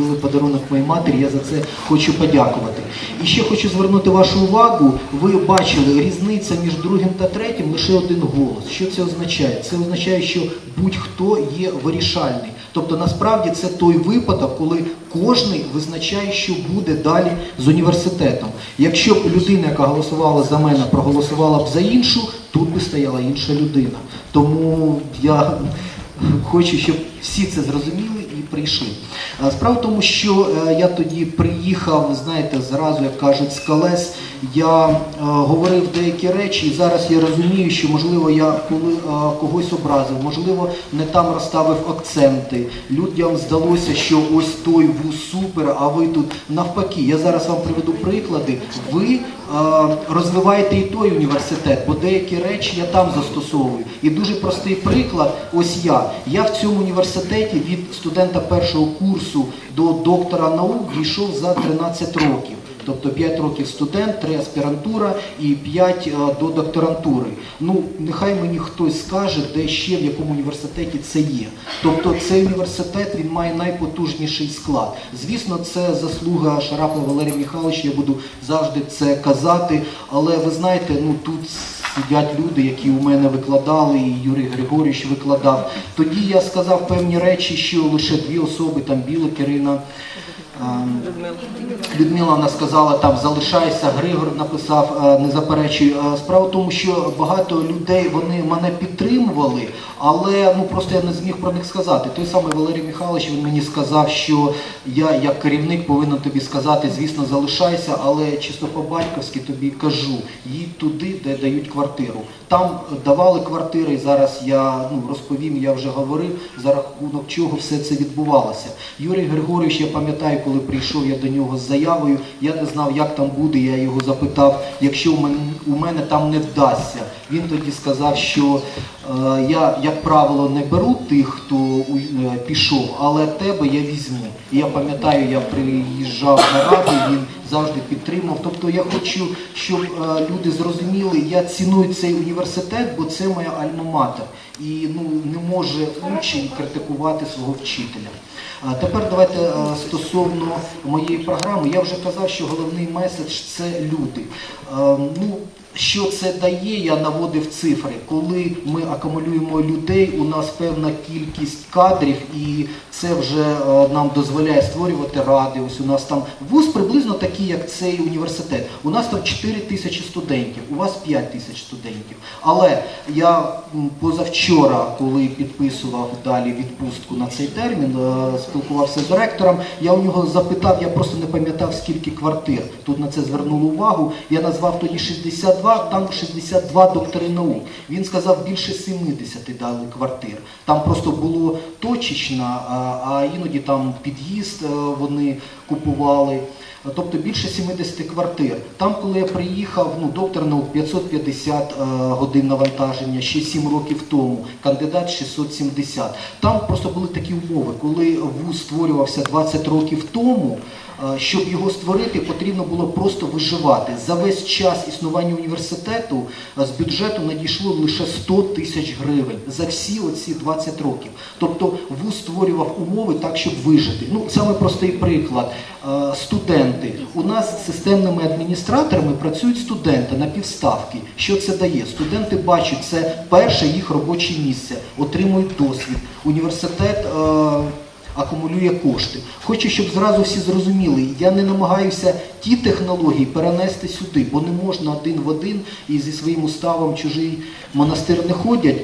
купили подарунок моїй матері. Я за це хочу подякувати. І ще хочу звернути вашу увагу. Ви бачили різниця між другим та третім лише один голос. Що це означає? Це означає, що будь-хто є вирішальний. Тобто насправді це той випадок, коли кожний визначає, що буде далі з університетом. Якщо б людина, яка голосувала за мене, проголосувала б за іншу, тут би стояла інша людина. Тому я хочу, щоб всі це зрозуміли прийшли. Справа в тому, що е, я тоді приїхав, знаєте, зразу, як кажуть, з колес. Я е, говорив деякі речі, і зараз я розумію, що можливо я е, когось образив, можливо, не там розставив акценти. Людям здалося, що ось той вуз супер, а ви тут навпаки. Я зараз вам приведу приклади. Ви е, розвиваєте і той університет, бо деякі речі я там застосовую. І дуже простий приклад. Ось я. Я в цьому університеті від студента першого курсу до доктора наук дійшов за 13 років. Тобто 5 років студент, 3 аспірантура і 5 е, до докторантури. Ну, нехай мені хтось скаже, де ще в якому університеті це є. Тобто цей університет він має найпотужніший склад. Звісно, це заслуга Шарапова Валерія Михайловича, я буду завжди це казати. Але ви знаєте, ну тут сидять люди, які у мене викладали, і Юрій Григорійович викладав. Тоді я сказав певні речі, що лише дві особи, там Білик, Ірина. Людмила вона сказала, там залишайся, Григор написав, е, не заперечуй. Е, Справа в тому, що багато людей вони мене підтримували, але ну просто я не зміг про них сказати. Той самий Валерій Михайлович він мені сказав, що я як керівник повинен тобі сказати, звісно, залишайся, але чисто по-батьківськи тобі кажу, їдь туди, де дають квартиру. Там давали квартири, і зараз я ну, розповім, я вже говорив, за рахунок чого все це відбувалося. Юрій Григорійович, я пам'ятаю, коли прийшов я до нього з заявою, я не знав, як там буде. Я його запитав, якщо у мене, там не вдасться. Він тоді сказав, що е, я, як правило, не беру тих, хто е, пішов, але тебе я візьму. І я пам'ятаю, я приїжджав на раду, він завжди підтримав. Тобто я хочу, щоб е, люди зрозуміли, я ціную цей університет, бо це моя альма-матер. І ну, не може учень критикувати свого вчителя. А тепер давайте стосовно моєї програми. Я вже казав, що головний меседж це люди. Е, Ну, що це дає, я наводив цифри. Коли ми акумулюємо людей, у нас певна кількість кадрів, і це вже е, нам дозволяє створювати ради. Ось у нас там вуз приблизно такий, як цей університет. У нас там 4 тисячі студентів, у вас 5 тисяч студентів. Але я позавчора, коли підписував далі відпустку на цей термін, е, спілкувався з ректором, я у нього запитав, я просто не пам'ятав, скільки квартир. Тут на це звернули увагу. Я назвав тоді 62, там 62 доктори наук. Він сказав, більше 70 дали квартир. Там просто було точечно, а, іноді там під'їзд е, вони купували. Тобто більше 70 квартир. Там, коли я приїхав, ну, доктор наук 550 е, годин навантаження ще 7 років тому, кандидат 670. Там просто були такі умови, коли вуз створювався 20 років тому, е, щоб його створити, потрібно було просто виживати. За весь час існування університету е, з бюджету надійшло лише 100 тисяч гривень за всі оці 20 років. Тобто вуз створював умови так, щоб вижити. Ну, саме простий приклад. Е, Студенти. У нас системними адміністраторами працюють студенти на півставки. Що це дає? Студенти бачать, це перше їх робоче місце, отримують досвід. Університет. е, акумулює кошти. Хочу, щоб зразу всі зрозуміли, я не намагаюся ті технології перенести сюди, бо не можна один в один і зі своїм уставом чужий монастир не ходять.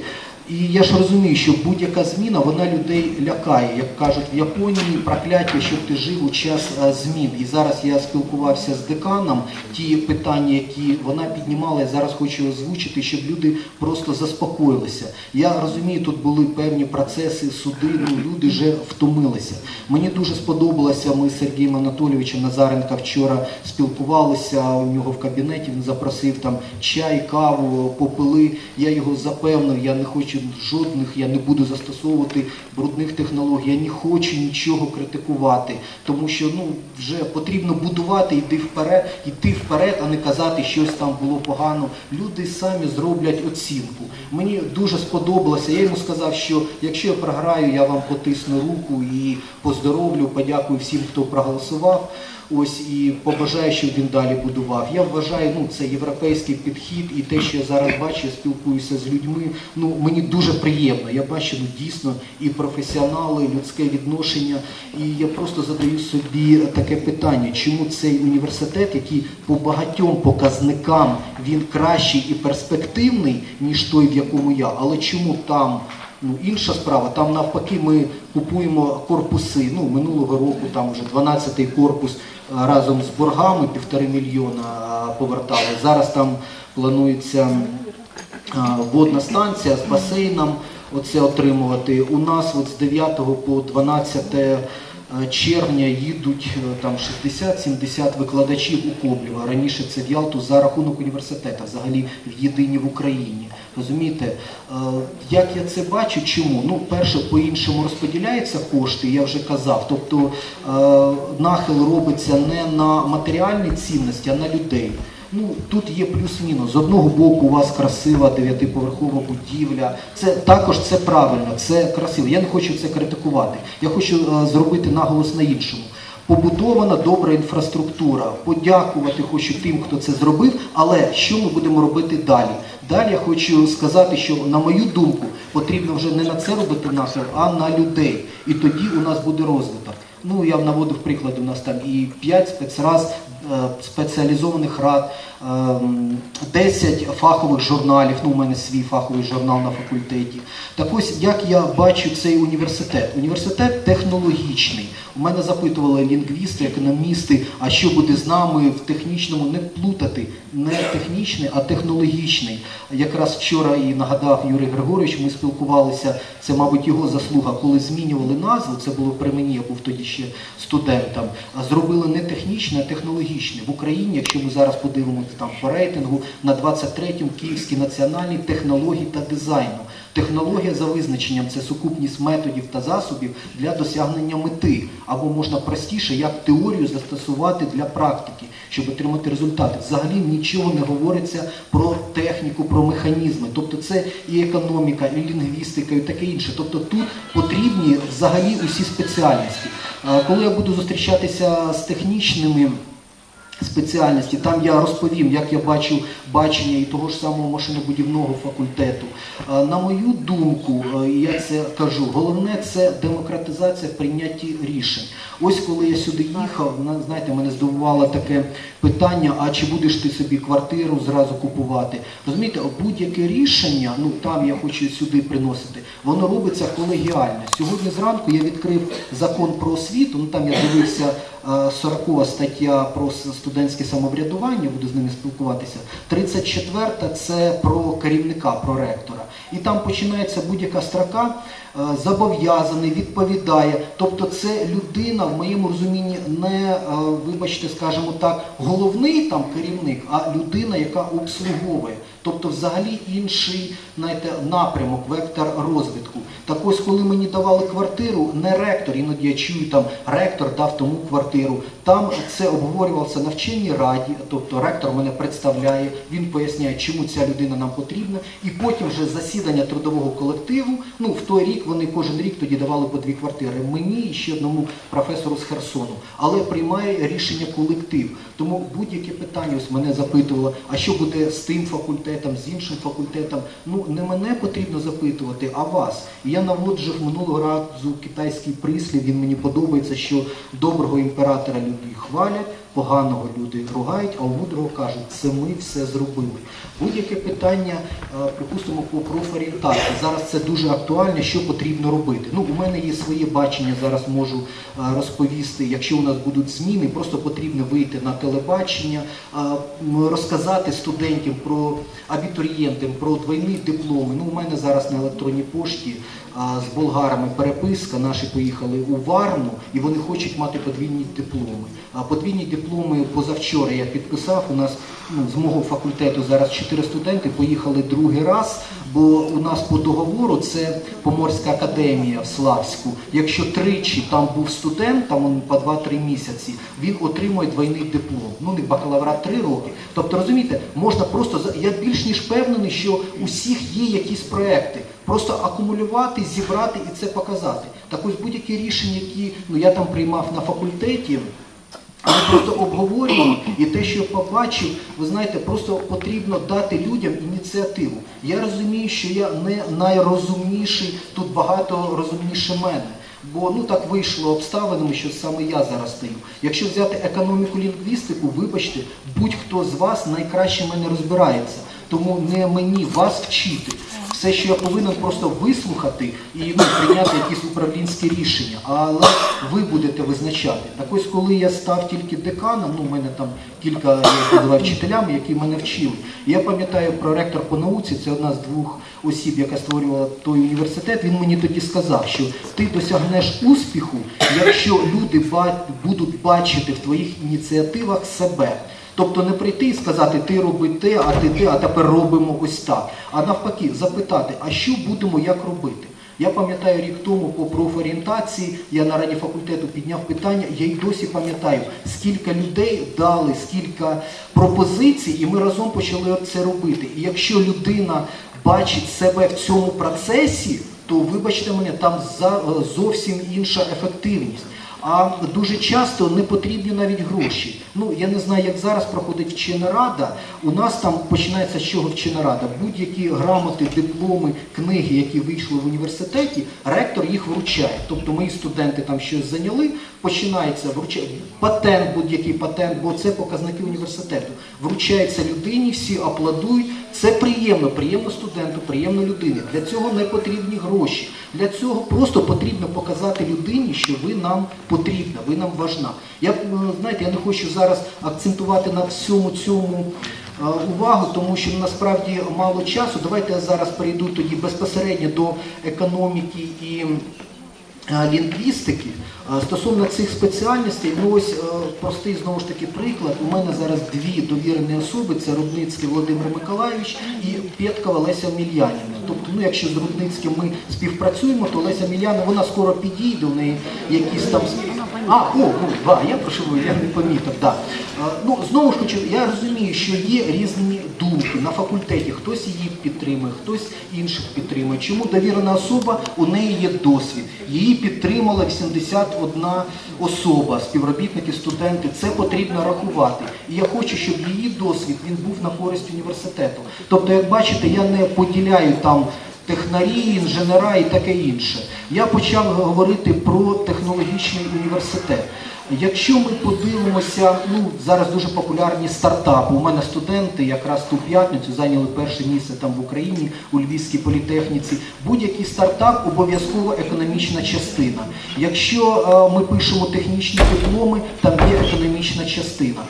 І я ж розумію, що будь-яка зміна вона людей лякає. Як кажуть в Японії, прокляття, щоб ти жив у час е, змін. І зараз я спілкувався з деканом. Ті питання, які вона піднімала, я зараз хочу озвучити, щоб люди просто заспокоїлися. Я розумію, тут були певні процеси, суди. Ну люди вже втомилися. Мені дуже сподобалося. Ми з Сергієм Анатолійовичем Назаренка вчора спілкувалися у нього в кабінеті. Він запросив там чай, каву, попили. Я його запевнив, я не хочу жодних, я не буду застосовувати брудних технологій, я не хочу нічого критикувати. тому що ну вже потрібно будувати, йти вперед, йти вперед, а не казати, щось там було погано. Люди самі зроблять оцінку. Мені дуже сподобалося. Я йому сказав, що якщо я програю, я вам потисну руку і поздоровлю, подякую всім, хто проголосував. Ось і побажаю, щоб він далі будував. Я вважаю, ну це європейський підхід, і те, що я зараз бачу, я спілкуюся з людьми. Ну мені дуже приємно. Я бачу ну, дійсно і професіонали, і людське відношення. І я просто задаю собі таке питання, чому цей університет, який по багатьом показникам він кращий і перспективний, ніж той, в якому я, але чому там? Ну, інша справа, там навпаки ми купуємо корпуси. Ну, минулого року там вже 12-й корпус разом з боргами півтори мільйона повертали. Зараз там планується водна станція з басейном оце отримувати. У нас от з 9 по 12 е, червня їдуть е, там 60-70 викладачів у Коблєва. Раніше це в Ялту за рахунок університету, взагалі в єдині в Україні. Розумієте, Е, як я це бачу, чому? Ну, перше, по-іншому розподіляються кошти, я вже казав. Тобто е, нахил робиться не на матеріальні цінності, а на людей. Ну, тут є плюс-мінус. З одного боку, у вас красива дев'ятиповерхова будівля. Це також це правильно, це красиво. Я не хочу це критикувати. Я хочу е, зробити наголос на іншому. Побудована добра інфраструктура. Подякувати хочу тим, хто це зробив. Але що ми будемо робити далі? Далі я хочу сказати, що на мою думку потрібно вже не на це робити нахил, а на людей. І тоді у нас буде розвиток. Ну я наводив приклади. У нас там і 5 спецраз е, спеціалізованих рад, ем, 10 фахових журналів. Ну, у мене свій фаховий журнал на факультеті. Так ось як я бачу цей університет. Університет технологічний. У мене запитували лінгвісти, економісти, а що буде з нами в технічному, не плутати, не технічний, а технологічний. Якраз вчора і нагадав Юрій Григорович, ми спілкувалися, це, мабуть, його заслуга, коли змінювали назву, це було при мені, я був тоді ще студентам, зробили не технічне, а технологічне. В Україні, якщо ми зараз подивимося там по рейтингу, на 23-му Київський національний технологій та дизайну. Технологія за визначенням це сукупність методів та засобів для досягнення мети, або можна простіше, як теорію застосувати для практики, щоб отримати результати. Взагалі нічого не говориться про техніку, про механізми. Тобто це і економіка, і лінгвістика, і таке інше. Тобто тут потрібні взагалі усі спеціальності. Е, Коли я буду зустрічатися з технічними спеціальності. Там я розповім, як я бачу бачення і того ж самого машинобудівного факультету. На мою думку, е, я це кажу, головне це демократизація в прийнятті рішень. Ось коли я сюди їхав, на- знаєте, мене здивувало таке питання: а чи будеш ти собі квартиру зразу купувати? Розумієте, будь-яке рішення, ну там я хочу сюди приносити, воно робиться колегіально. Сьогодні зранку я відкрив закон про освіту, ну там я дивився. 40 стаття про студентське самоврядування, буду з ними спілкуватися. 34 це про керівника, про ректора. І там починається будь-яка строка, е, зобов'язаний, відповідає. Тобто це людина, в моєму розумінні, не, е, вибачте, скажімо так, головний там керівник, а людина, яка обслуговує. Тобто взагалі інший знаєте, напрямок, вектор розвитку. Так ось, коли мені давали квартиру, не ректор, іноді я чую там ректор дав тому квартиру. Там це обговорювалося на вченій раді, тобто ректор мене представляє, він поясняє, чому ця людина нам потрібна, і потім вже засідання трудового колективу. Ну в той рік вони кожен рік тоді давали по дві квартири. Мені і ще одному професору з Херсону, але приймає рішення колектив. Тому будь-яке питання ось мене запитувало, а що буде з тим факультетом, з іншим факультетом. Ну не мене потрібно запитувати, а вас. І я наводжу минулого разу китайський прислів. Він мені подобається, що доброго імператора люди хвалять, поганого люди ругають, а у мудрого кажуть, це ми все зробили. Будь-яке питання, е, припустимо, по профорієнтації. Зараз це дуже актуально, що потрібно робити. Ну, у мене є своє бачення, зараз можу е, розповісти. Якщо у нас будуть зміни, просто потрібно вийти на телебачення, е, розказати студентам про абітурієнтам, про двойні дипломи. Ну, у мене зараз на електронній пошті з болгарами переписка. Наші поїхали у Варну і вони хочуть мати подвійні дипломи. Подвійні дипломи дипломи позавчора я підписав. У нас ну, з мого факультету зараз чотири студенти поїхали другий раз, бо у нас по договору це Поморська академія в Славську. Якщо тричі там був студент, там он по 2-3 місяці, він отримує двойний диплом. Ну не бакалаврат 3 роки. Тобто, розумієте, можна просто я більш ніж впевнений, що у всіх є якісь проекти. Просто акумулювати, зібрати і це показати. Так ось будь-які рішення, які ну я там приймав на факультеті. Ми просто обговорюємо і те, що я побачив, ви знаєте, просто потрібно дати людям ініціативу. Я розумію, що я не найрозумніший, тут багато розумніше мене. Бо ну так вийшло обставинами, що саме я зараз стою. Якщо взяти економіку лінгвістику, вибачте, будь-хто з вас найкраще мене розбирається. Тому не мені вас вчити. Все, що я повинен просто вислухати і ну, прийняти якісь управлінські рішення, але ви будете визначати. Так ось, коли я став тільки деканом, ну, у мене там кілька я вчителями, які мене вчили. Я пам'ятаю проректор по науці, це одна з двох осіб, яка створювала той університет. Він мені тоді сказав, що ти досягнеш успіху, якщо люди будуть бачити в твоїх ініціативах себе. Тобто не прийти і сказати, ти роби те, а ти те, а тепер робимо ось так. А навпаки, запитати, а що будемо як робити? Я пам'ятаю рік тому по профорієнтації, я на раді факультету підняв питання, я й досі пам'ятаю, скільки людей дали, скільки пропозицій, і ми разом почали це робити. І якщо людина бачить себе в цьому процесі, то вибачте мене, там зовсім інша ефективність. А дуже часто не потрібні навіть гроші. Ну я не знаю, як зараз проходить вчена рада. У нас там починається з чого вчена рада. Будь-які грамоти, дипломи, книги, які вийшли в університеті, ректор їх вручає. Тобто мої студенти там щось зайняли, починається вручає патент, будь-який патент, бо це показники університету. Вручається людині, всі аплодують. Це приємно, приємно студенту, приємно людині. Для цього не потрібні гроші. Для цього просто потрібно показати людині, що ви нам потрібна, ви нам важна. Я е, знаєте, я не хочу зараз акцентувати на всьому цьому е, увагу, тому що насправді мало часу. Давайте я зараз перейду тоді безпосередньо до економіки і е, лінгвістики. Стосовно цих спеціальностей, ну ось е, простий знову ж таки приклад. У мене зараз дві довірені особи: це Рудницький Володимир Миколайович і Пєткова Леся Мільянівна. Тобто, ну якщо з Рудницьким ми співпрацюємо, то Леся Мільянівна, вона скоро підійде, у неї якісь там а, о, ну, да, я прошу, я не помітив, да. Е, Ну, знову ж хочу, я розумію, що є різні думки на факультеті. Хтось її підтримує, хтось інших підтримує. Чому довірена особа, у неї є досвід. Її підтримала 81 особа, співробітники, студенти. Це потрібно рахувати. І я хочу, щоб її досвід він був на користь університету. Тобто, як бачите, я не поділяю там технарі, інженера і таке інше. Я почав говорити про технологічний університет. Якщо ми подивимося, ну зараз дуже популярні стартапи. У мене студенти якраз ту п'ятницю зайняли перше місце там в Україні у Львівській політехніці. Будь-який стартап обов'язково економічна частина. Якщо е, ми пишемо технічні дипломи, там є економічна частина.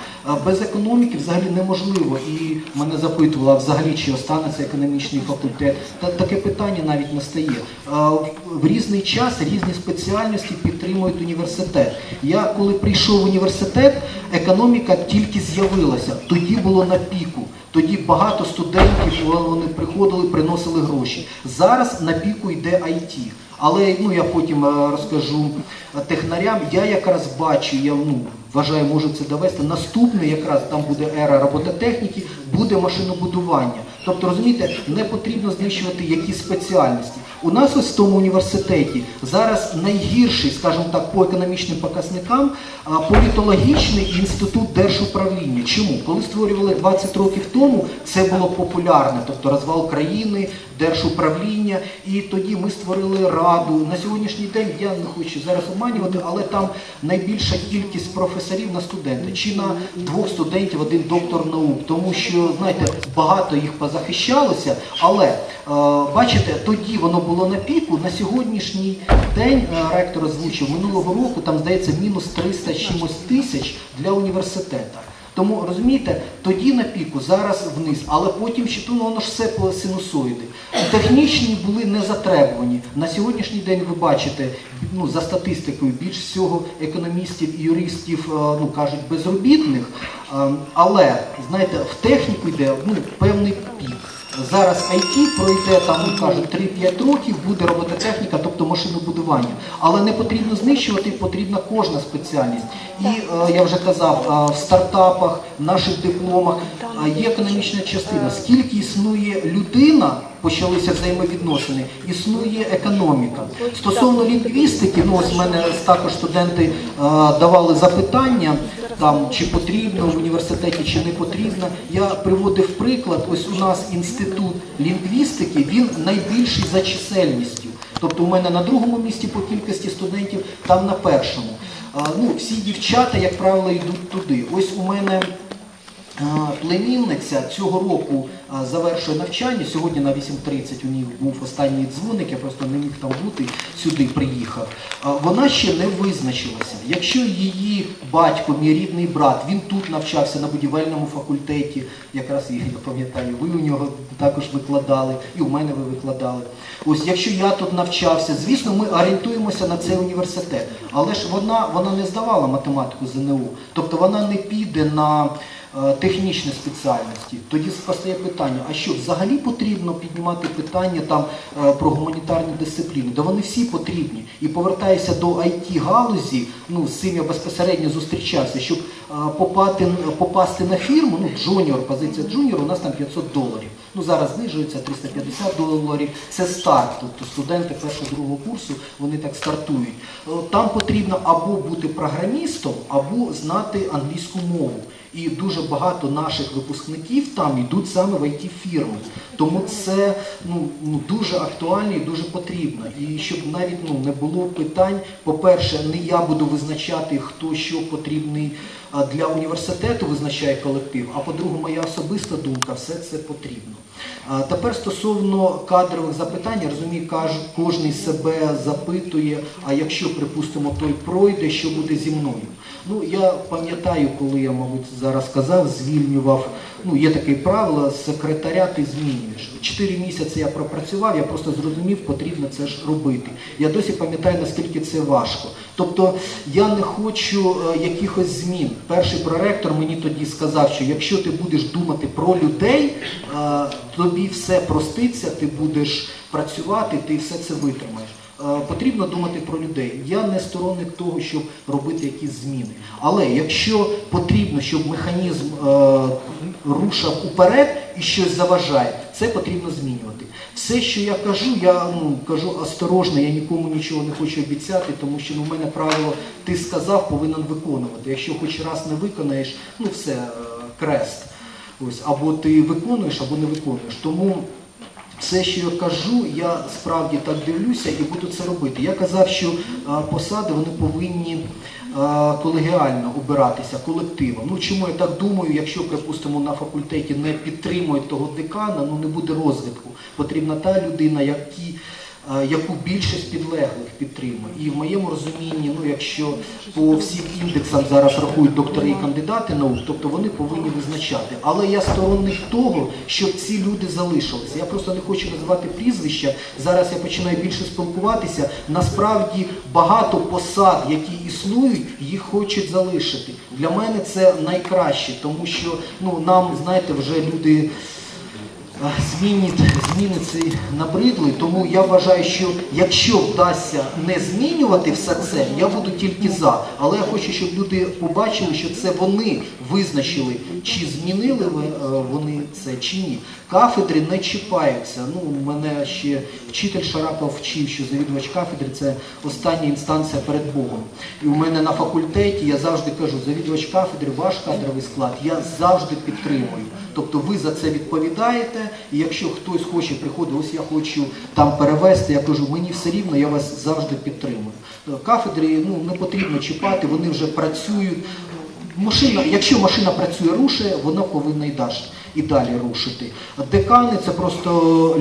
Без економіки взагалі неможливо. І мене запитували, а взагалі чи останеться економічний факультет. Та таке питання навіть не стає. В- В різний час різні спеціальності підтримують університет. Я коли прийшов в університет, економіка тільки з'явилася. Тоді було на піку. Тоді багато студентів вони приходили, приносили гроші. Зараз на піку йде IT. Але ну я потім е, розкажу е, технарям. Я якраз бачу, я ну вважаю, можу це довести. Наступний якраз там буде ера робототехніки, буде машинобудування. Тобто, розумієте, не потрібно знищувати якісь спеціальності. У нас ось в тому університеті зараз найгірший, скажімо так, по економічним показникам політологічний інститут держуправління. Чому? Коли створювали 20 років тому, це було популярне, тобто розвал країни, держуправління. І тоді ми створили раду. На сьогоднішній день я не хочу зараз обманювати, але там найбільша кількість професорів на студента. Чи на двох студентів один доктор наук, тому що знаєте, багато їх позахищалося, але бачите, тоді воно було на піку. На сьогоднішній день е, ректор озвучив минулого року, там здається мінус 300 чимось тисяч для університету. Тому розумієте, тоді на піку, зараз вниз, але потім ще ну, воно ж все по синусоїди. Технічні були не затребувані. На сьогоднішній день ви бачите, ну за статистикою, більш всього економістів і юристів е, ну кажуть безробітних. Е, Але знаєте, в техніку йде ну, певний пік. Зараз IT пройде там, ну кажуть, 3-5 років, буде робототехніка, тобто машинобудування. Але не потрібно знищувати, потрібна кожна спеціальність. І е, я вже казав, е, в стартапах, в наших дипломах е, є економічна частина. Скільки існує людина, почалися взаємовідносини, існує економіка. Стосовно лінгвістики, ну ось мене також студенти давали запитання там чи потрібно в університеті, чи не потрібно. Я приводив приклад. Ось у нас інститут лінгвістики, він найбільший за чисельністю. Тобто у мене на другому місці по кількості студентів, там на першому. Ну, всі дівчата, як правило, йдуть туди. Ось у мене племінниця цього року завершує навчання. Сьогодні на 8.30 у них був останній дзвоник, я просто не міг там бути, сюди приїхав. Вона ще не визначилася. Якщо її батько, мій рідний брат, він тут навчався на будівельному факультеті, якраз я пам'ятаю, ви у нього також викладали, і у мене ви викладали. Ось якщо я тут навчався, звісно, ми орієнтуємося на цей університет. Але ж вона, вона не здавала математику ЗНУ, тобто вона не піде на технічні спеціальності. Тоді постає питання: а що взагалі потрібно піднімати питання там е, про гуманітарні дисципліни? Да вони всі потрібні. І повертаюся до it галузі. Ну з цим я безпосередньо зустрічався, щоб е, попати, попасти на фірму. Ну джуніор, позиція джуніор, у нас там 500 доларів. Ну зараз знижується 350 доларів. Це старт. Тобто студенти першого другого курсу вони так стартують. Е, Там потрібно або бути програмістом, або знати англійську мову. І дуже багато наших випускників там йдуть саме в it фірми. Тому це ну, ну дуже актуально і дуже потрібно. І щоб навіть ну не було питань, по-перше, не я буду визначати, хто що потрібний для університету, визначає колектив. А по-друге, моя особиста думка, все це потрібно. Тепер стосовно кадрових запитань, я розумію, кожен себе запитує, а якщо, припустимо, той пройде, що буде зі мною? Ну, я пам'ятаю, коли я, мабуть, зараз сказав, звільнював, ну, є таке правило, секретаря ти змінюєш. Чотири місяці я пропрацював, я просто зрозумів, потрібно це ж робити. Я досі пам'ятаю, наскільки це важко. Тобто я не хочу е, якихось змін. Перший проректор мені тоді сказав, що якщо ти будеш думати про людей, е, тобі все проститься, ти будеш працювати, ти все це витримаєш. Е, Потрібно думати про людей. Я не сторонник того, щоб робити якісь зміни. Але якщо потрібно, щоб механізм е, рушав уперед і щось заважає, це потрібно змінювати. Все, що я кажу, я ну, кажу осторожно, я нікому нічого не хочу обіцяти, тому що ну, в мене правило ти сказав, повинен виконувати. Якщо хоч раз не виконаєш, ну все, е, крест. Ось, або ти виконуєш, або не виконуєш. Тому все, що я кажу, я справді так дивлюся і буду це робити. Я казав, що посади вони повинні колегіально обиратися колективом. Ну чому я так думаю, якщо, припустимо, на факультеті не підтримують того декана, ну не буде розвитку. Потрібна та людина, які, а, яку більшість підлеглих підтримує. І в моєму розумінні, ну якщо по всім індексам зараз рахують доктори і кандидати наук, тобто вони повинні визначати. Але я сторонник того, щоб ці люди залишилися. Я просто не хочу називати прізвища. Зараз я починаю більше спілкуватися. Насправді багато посад, які існують, їх хочуть залишити. Для мене це найкраще, тому що ну нам, знаєте, вже люди. А, Зміни, зміни ці набридли, тому я вважаю, що якщо вдасться не змінювати все це, я буду тільки за. Але я хочу, щоб люди побачили, що це вони визначили, чи змінили е, вони це чи ні. Кафедри не чіпаються. Ну, мене ще вчитель Шарапов вчив, що завідувач кафедри це остання інстанція перед Богом. І у мене на факультеті я завжди кажу, завідувач кафедри, ваш кадровий склад, я завжди підтримую. Тобто ви за це відповідаєте, і якщо хтось хоче приходити, ось я хочу там перевести, я кажу, мені все рівно, я вас завжди підтримую. Кафедри ну, не потрібно чіпати, вони вже працюють. Машина, якщо машина працює, рушає, вона повинна й далі. І далі рушити. Декани це просто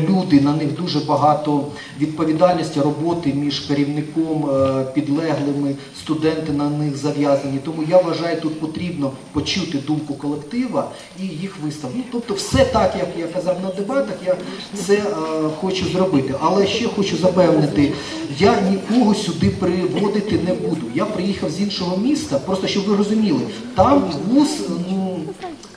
люди, на них дуже багато відповідальності, роботи між керівником, е, підлеглими, студенти на них зав'язані. Тому я вважаю, тут потрібно почути думку колектива і їх виставити. Ну, тобто, все так, як я казав на дебатах, я це е, хочу зробити. Але ще хочу запевнити, я нікого сюди приводити не буду. Я приїхав з іншого міста, просто щоб ви розуміли, там вуз, ну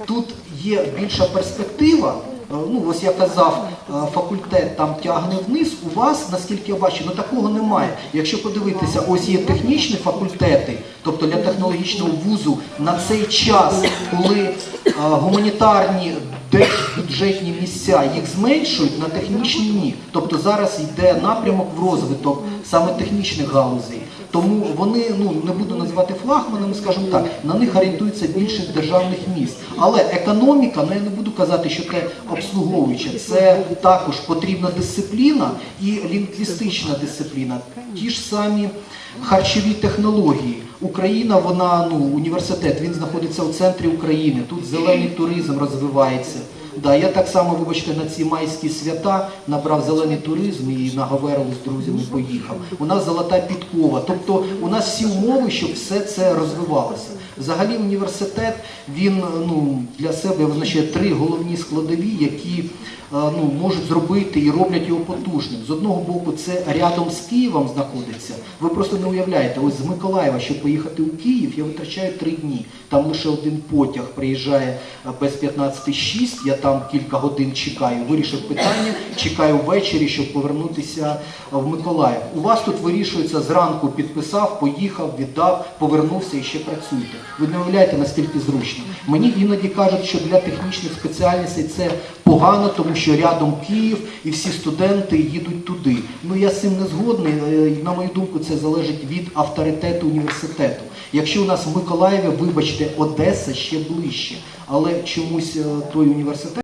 тут є більша перспектива. Е, Ну, ось я казав, е, факультет там тягне вниз. У вас, наскільки я бачу, ну такого немає. Якщо подивитися, ось є технічні факультети, тобто для технологічного вузу на цей час, коли е, гуманітарні держбюджетні місця їх зменшують, на технічні ні. Тобто зараз йде напрямок в розвиток саме технічних галузей. Тому вони ну не буду називати флагманами, скажімо так, на них орієнтується більшість державних міст. Але економіка, ну я не буду казати, що це обслуговуюча, це також потрібна дисципліна і лінгвістична дисципліна. Ті ж самі харчові технології. Україна, вона ну університет, він знаходиться у центрі України. Тут зелений туризм розвивається. Да, я так само, вибачте, на ці майські свята набрав зелений туризм і на з друзями поїхав. У нас золота підкова. Тобто у нас всі умови, щоб все це розвивалося. Взагалі університет він ну для себе визначає три головні складові, які е, ну можуть зробити і роблять його потужним. З одного боку, це рядом з Києвом знаходиться. Ви просто не уявляєте, ось з Миколаєва, щоб поїхати у Київ, я витрачаю три дні. Там лише один потяг приїжджає е, без 15.06, Я там кілька годин чекаю. Вирішив питання, чекаю ввечері, щоб повернутися е, в Миколаїв. У вас тут вирішується зранку, підписав, поїхав, віддав, повернувся і ще працюєте. Ви не уявляєте, наскільки зручно. Мені іноді кажуть, що для технічних спеціальностей це погано, тому що рядом Київ і всі студенти їдуть туди. Ну я з цим не згодний. Е, На мою думку, це залежить від авторитету університету. Якщо у нас в Миколаєві, вибачте, Одеса ще ближче, але чомусь е, той університет.